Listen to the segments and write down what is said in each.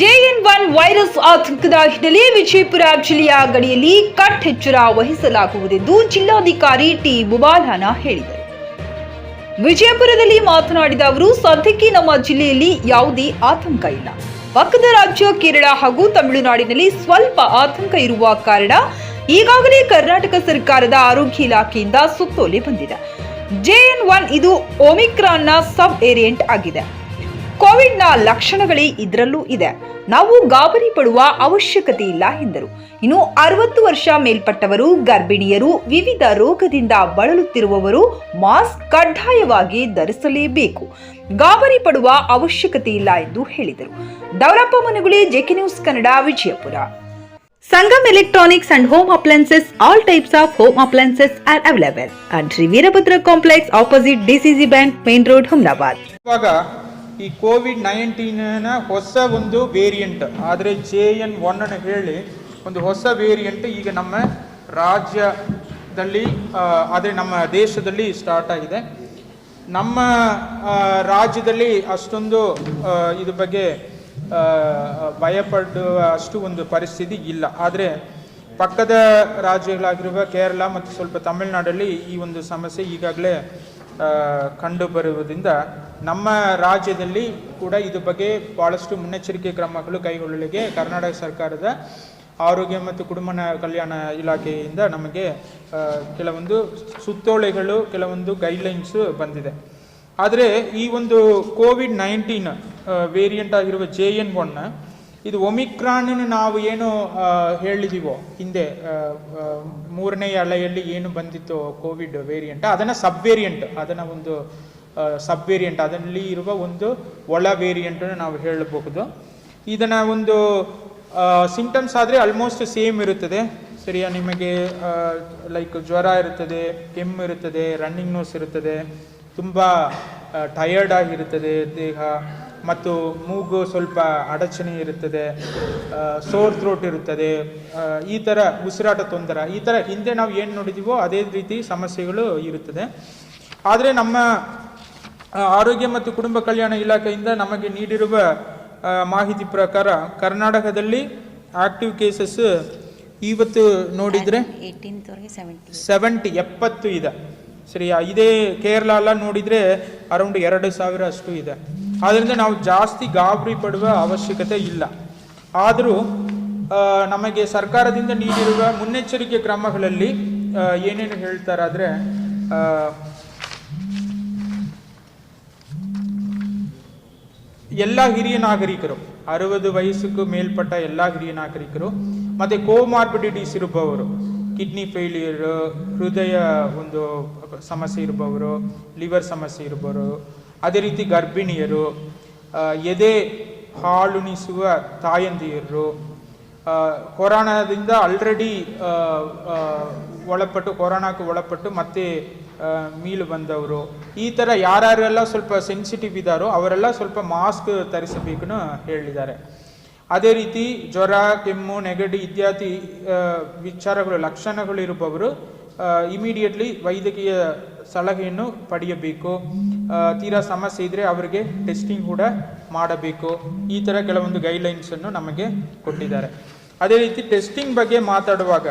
JN one virus ಆತಂಕದ ಹಿನ್ನೆಲೆ ವಿಜಯಪುರ ಜಿಲ್ಲೆಯ ಗಡಿಯಲ್ಲಿ ಕಟ್ಟೆಚ್ಚರ ವಹಿಸಲಾಗುವುದೆಂದು ಜಿಲ್ಲಾಧಿಕಾರಿ ಟಿ ಬುಬಾಲಾನ ಹೇಳಿದರು. ವಿಜಯಪುರದಲ್ಲಿ ಮಾತನಾಡಿದ ಅವರು, ಸದ್ಯಕ್ಕೆ ನಮ್ಮ ಜಿಲ್ಲೆಯಲ್ಲಿ ಯಾವುದೇ ಆತಂಕ ಇಲ್ಲ. ಪಕ್ಕದ ರಾಜ್ಯ ಕೇರಳ ಹಾಗೂ ತಮಿಳುನಾಡಿನಲ್ಲಿ ಸ್ವಲ್ಪ ಆತಂಕ ಇರುವ ಕಾರಣ ಈಗಾಗಲೇ ಕರ್ನಾಟಕ ಸರ್ಕಾರದ ಆರೋಗ್ಯ ಇಲಾಖೆಯಿಂದ ಸುತ್ತೋಲೆ ಬಂದಿದೆ. ಜೆಎನ್ ಒನ್ ಇದು ಒಮಿಕ್ರಾನ್ನ ಸಬ್ ವೇರಿಯಂಟ್ ಆಗಿದೆ. ಕೋವಿಡ್ನ ಲಕ್ಷಣಗಳೇ ಇದರಲ್ಲೂ ಇದೆ. ನಾವು ಗಾಬರಿ ಪಡುವ ಅವಶ್ಯಕತೆ ಇಲ್ಲ ಎಂದರು. ಇನ್ನು ಅರವತ್ತು ವರ್ಷ ಮೇಲ್ಪಟ್ಟವರು ಗರ್ಭಿಣಿಯರು ವಿವಿಧ ರೋಗದಿಂದ ಬಳಲುತ್ತಿರುವವರು ಮಾಸ್ಕ್ ಕಡ್ಡಾಯವಾಗಿ ಧರಿಸಲೇಬೇಕು. ಗಾಬರಿ ಪಡುವ ಅವಶ್ಯಕತೆ ಇಲ್ಲ ಎಂದು ಹೇಳಿದರು. Daurappa Managuli JK news Kannada Vijayapura. Sangam electronics and home appliances all types of home appliances are available. And Shri Veerabhadra complex opposite DCC bank main road Humnabad ಇವಾಗ ಈ ಕೋವಿಡ್ ನೈನ್ಟೀನ ಹೊಸ ಒಂದು ವೇರಿಯಂಟ್ ಆದರೆ J N one ಅನ್ನು ಹೇಳಿ, ಒಂದು ಹೊಸ variant ಈಗ ನಮ್ಮ ರಾಜ್ಯದಲ್ಲಿ ಆದರೆ ನಮ್ಮ ದೇಶದಲ್ಲಿ ಸ್ಟಾರ್ಟ್ ಆಗಿದೆ. ನಮ್ಮ ರಾಜ್ಯದಲ್ಲಿ ಅಷ್ಟೊಂದು ಇದು ಇದ್ರ ಬಗ್ಗೆ ಭಯಪಡುವ ಅಷ್ಟು ಒಂದು ಪರಿಸ್ಥಿತಿ ಇಲ್ಲ. ಆದರೆ ಪಕ್ಕದ ರಾಜ್ಯಗಳಾಗಿರುವ ಕೇರಳ ಮತ್ತು ಸ್ವಲ್ಪ ತಮಿಳುನಾಡಲ್ಲಿ ಈ ಒಂದು ಸಮಸ್ಯೆ ಈಗಾಗಲೇ ಕಂಡುಬರುವುದರಿಂದ ಕಂಡು ಬರುವುದರಿಂದ ನಮ್ಮ ರಾಜ್ಯದಲ್ಲಿ ಕೂಡ ಇದು ಬಗ್ಗೆ ಭಾಳಷ್ಟು ಮುನ್ನೆಚ್ಚರಿಕೆ ಕ್ರಮಗಳು ಕೈಗೊಳ್ಳಲಿಕ್ಕೆ ಕರ್ನಾಟಕ ಸರ್ಕಾರದ ಆರೋಗ್ಯ ಮತ್ತು ಕುಟುಂಬ ಕಲ್ಯಾಣ ಇಲಾಖೆಯಿಂದ ನಮಗೆ ಕೆಲವೊಂದು ಸುತ್ತೋಳೆಗಳು ಕೆಲವೊಂದು ಗೈಡ್ಲೈನ್ಸು ಬಂದಿದೆ. ಆದರೆ ಈ ಒಂದು ಕೋವಿಡ್ ನೈನ್ಟೀನ್ ವೇರಿಯಂಟ್ ಆಗಿರುವ ಜೆ ಎನ್ ಒನ್, ಇದು ಒಮಿಕ್ರಾನ್ ನಾವು ಏನು ಹೇಳಿದೀವೋ, ಹಿಂದೆ ಮೂರನೇ ಅಲೆಯಲ್ಲಿ ಏನು ಬಂದಿತ್ತು ಕೋವಿಡ್ ವೇರಿಯಂಟ್ ಅದನ್ನು ಸಬ್ ವೇರಿಯಂಟ್ ಅದನ್ನು ಒಂದು ಸಬ್ ವೇರಿಯಂಟ್ ಅದರಲ್ಲಿ ಇರುವ ಒಂದು ಒಳ ವೇರಿಯಂಟನ್ನು ನಾವು ಹೇಳಬಹುದು. ಇದನ್ನ ಒಂದು ಸಿಂಪ್ಟಮ್ಸ್ ಆದರೆ ಆಲ್ಮೋಸ್ಟ್ ಸೇಮ್ ಇರುತ್ತದೆ. ಸರಿಯಾ? ನಿಮಗೆ ಲೈಕ್ ಜ್ವರ ಇರುತ್ತದೆ, ಕೆಮ್ಮು ಇರುತ್ತದೆ ರನ್ನಿಂಗ್ ನೋಸ್ ಇರುತ್ತದೆ, ತುಂಬ ಟಯರ್ಡ್ ಆಗಿರುತ್ತದೆ ದೇಹ, ಮತ್ತು ಮೂಗು ಸ್ವಲ್ಪ ಅಡಚಣೆ ಇರುತ್ತದೆ ಸೋರ್ ಥ್ರೋಟ್ ಇರುತ್ತದೆ ಈ ಥರ ಉಸಿರಾಟ ತೊಂದರೆ. ಈ ಥರ ಹಿಂದೆ ನಾವು ಏನು ನೋಡಿದೀವೋ ಅದೇ ರೀತಿ ಸಮಸ್ಯೆಗಳು ಇರುತ್ತದೆ. ಆದರೆ ನಮ್ಮ ಆರೋಗ್ಯ ಮತ್ತು ಕುಟುಂಬ ಕಲ್ಯಾಣ ಇಲಾಖೆಯಿಂದ ನಮಗೆ ನೀಡಿರುವ ಮಾಹಿತಿ ಪ್ರಕಾರ ಕರ್ನಾಟಕದಲ್ಲಿ ಆಕ್ಟಿವ್ ಕೇಸಸ್ ಇವತ್ತು ನೋಡಿದರೆ ಸೆವೆಂಟಿ ಸೆವೆಂಟಿ ಎಪ್ಪತ್ತು ಇದೆ. ಸರಿಯಾ? ಇದೇ ಕೇರಳ ಎಲ್ಲ ನೋಡಿದರೆ ಅರೌಂಡ್ ಎರಡು ಸಾವಿರ ಅಷ್ಟು ಇದೆ. ಆದ್ದರಿಂದ ನಾವು ಜಾಸ್ತಿ ಗಾಬರಿ ಪಡುವ ಅವಶ್ಯಕತೆ ಇಲ್ಲ. ಆದರೂ ನಮಗೆ ಸರ್ಕಾರದಿಂದ ನೀಡಿರುವ ಮುನ್ನೆಚ್ಚರಿಕೆ ಕ್ರಮಗಳಲ್ಲಿ ಏನೇನು ಹೇಳ್ತಾರಾದರೆ ಎಲ್ಲ ಹಿರಿಯ ನಾಗರಿಕರು, ಅರವತ್ತು ವಯಸ್ಸಕ್ಕೂ ಮೇಲ್ಪಟ್ಟ ಎಲ್ಲ ಹಿರಿಯ ನಾಗರಿಕರು, ಮತ್ತೆ ಕೋಮಾರ್ಬಿಡಿಟೀಸ್ ಇರುವವರು ಕಿಡ್ನಿ ಫೇಲ್ಯೂರ್, ಹೃದಯ ಒಂದು ಸಮಸ್ಯೆ ಇರುವವರು, ಲಿವರ್ ಸಮಸ್ಯೆ ಇರುವವರು, ಅದೇ ರೀತಿ ಗರ್ಭಿಣಿಯರು ಎದೆ ಹಾಲುಣಿಸುವ ತಾಯಂದಿಯರು ಕೊರೋನಾದಿಂದ ಆಲ್ರೆಡಿ ಒಳಪಟ್ಟು, ಕೊರೋನಾಕ್ಕೆ ಒಳಪಟ್ಟು ಮತ್ತೆ ಮೀಲು ಬಂದವರು. ಈ ಥರ ಯಾರ್ಯಾರೆಲ್ಲ ಸ್ವಲ್ಪ ಸೆನ್ಸಿಟಿವ್ ಇದ್ದಾರೋ ಅವರೆಲ್ಲ ಸ್ವಲ್ಪ ಮಾಸ್ಕ್ ಧರಿಸಬೇಕು ಹೇಳಿದ್ದಾರೆ. ಅದೇ ರೀತಿ ಜ್ವರ, ಕೆಮ್ಮು, ನೆಗಡಿ ಇತ್ಯಾದಿ ವಿಚಾರಗಳು, ಲಕ್ಷಣಗಳು ಇರುವವರು ಇಮಿಡಿಯೇಟ್ಲಿ ವೈದ್ಯಕೀಯ ಸಲಹೆಯನ್ನು ಪಡೆಯಬೇಕು. ತೀರಾ ಸಮಸ್ಯೆ ಇದ್ದರೆ ಅವರಿಗೆ ಟೆಸ್ಟಿಂಗ್ ಕೂಡ ಮಾಡಬೇಕು. ಈ ಥರ ಕೆಲವೊಂದು ಗೈಡ್ಲೈನ್ಸನ್ನು ನಮಗೆ ಕೊಟ್ಟಿದ್ದಾರೆ. ಅದೇ ರೀತಿ ಟೆಸ್ಟಿಂಗ್ ಬಗ್ಗೆ ಮಾತಾಡುವಾಗ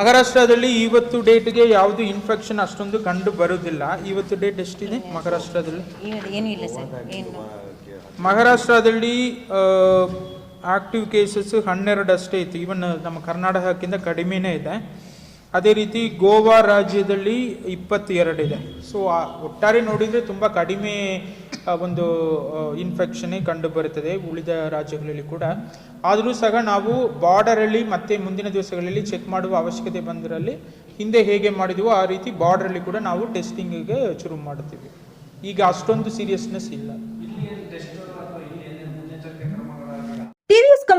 ಮಹಾರಾಷ್ಟ್ರದಲ್ಲಿ ಇವತ್ತು ಡೇಟ್ಗೆ ಯಾವುದು ಇನ್ಫೆಕ್ಷನ್ ಅಷ್ಟೊಂದು ಕಂಡು ಬರುವುದಿಲ್ಲ. ಇವತ್ತು ಡೇಟ್ ಎಷ್ಟಿದೆ ಮಹಾರಾಷ್ಟ್ರದಲ್ಲಿ? ಏನೂ ಇಲ್ಲ ಸರ್. ಏನು? ಮಹಾರಾಷ್ಟ್ರದಲ್ಲಿ ಆಕ್ಟಿವ್ ಕೇಸಸ್ ಹನ್ನೆರಡು ಅಷ್ಟೇ ಇತ್ತು. ಇವನ್ ನಮ್ಮ ಕರ್ನಾಟಕಕ್ಕಿಂತ ಕಡಿಮೆನೇ ಇದೆ. ಅದೇ ರೀತಿ ಗೋವಾ ರಾಜ್ಯದಲ್ಲಿ ಇಪ್ಪತ್ತೆರಡಿದೆ. ಸೊ ಒಟ್ಟಾರೆ ನೋಡಿದರೆ ತುಂಬ ಕಡಿಮೆ ಒಂದು ಇನ್ಫೆಕ್ಷನ್ನೇ ಕಂಡು ಬರುತ್ತದೆ ಉಳಿದ ರಾಜ್ಯಗಳಲ್ಲಿ ಕೂಡ. ಆದರೂ ಸಹ ನಾವು ಬಾರ್ಡರಲ್ಲಿ ಮತ್ತೆ ಮುಂದಿನ ದಿವಸಗಳಲ್ಲಿ ಚೆಕ್ ಮಾಡುವ ಅವಶ್ಯಕತೆ ಬಂದರಲ್ಲಿ ಹಿಂದೆ ಹೇಗೆ ಮಾಡಿದೀವೋ ಆ ರೀತಿ ಬಾರ್ಡರಲ್ಲಿ ಕೂಡ ನಾವು ಟೆಸ್ಟಿಂಗಿಗೆ ಶುರು ಮಾಡ್ತೀವಿ ಈಗ ಅಷ್ಟೊಂದು ಸೀರಿಯಸ್ನೆಸ್ ಇಲ್ಲ ಟಿವಿಎಸ್